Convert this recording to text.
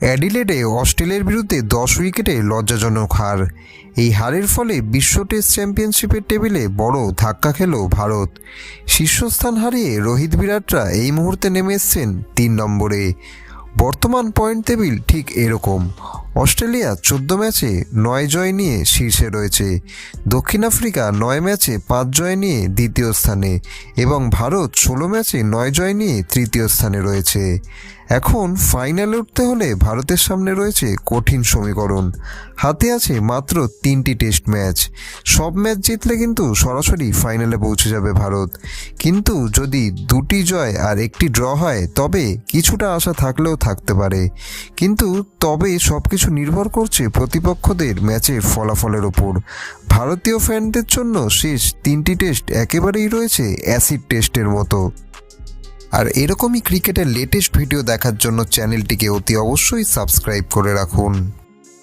অ্যাডিলেডে অস্ট্রেলিয়ার বিরুদ্ধে দশ উইকেটে লজ্জাজনক হার। এই হারের ফলে বিশ্ব টেস্ট চ্যাম্পিয়নশিপের টেবিলে বড় ধাক্কা খেল ভারত। শীর্ষস্থান হারিয়ে রোহিত বিরাটরা এই মুহূর্তে নেমে এসছেন তিন নম্বরে। বর্তমান পয়েন্ট টেবিল ঠিক এরকম। অস্ট্রেলিয়া চোদ্দ ম্যাচে নয় জয় নিয়ে শীর্ষে রয়েছে। দক্ষিণ আফ্রিকা নয় ম্যাচে পাঁচ জয় নিয়ে দ্বিতীয় স্থানে এবং ভারত ষোলো ম্যাচে নয় জয় নিয়ে তৃতীয় স্থানে রয়েছে। এখন ফাইনালে উঠতে হলে ভারতের সামনে রয়েছে কঠিন সমীকরণ। হাতে আছে মাত্র তিনটি টেস্ট ম্যাচ সব ম্যাচ জিতলে কিন্তু সরাসরি ফাইনালে পৌঁছে যাবে ভারত। কিন্তু যদি দুটি জয় আর একটি ড্র হয়, তবে কিছুটা আশা থাকলেও থাকতে পারে। কিন্তু তবে সব কিছু নির্ভর করছে প্রতিপক্ষদের ম্যাচের ফলাফলের ওপর। ভারতীয় ফ্যানদের জন্য শেষ তিনটি টেস্ট একেবারেই রয়েছে অ্যাসিড টেস্টের মতো। আর এরকমই ক্রিকেটের লেটেস্ট ভিডিও দেখার জন্য চ্যানেলটিকে অতি অবশ্যই সাবস্ক্রাইব করে রাখুন।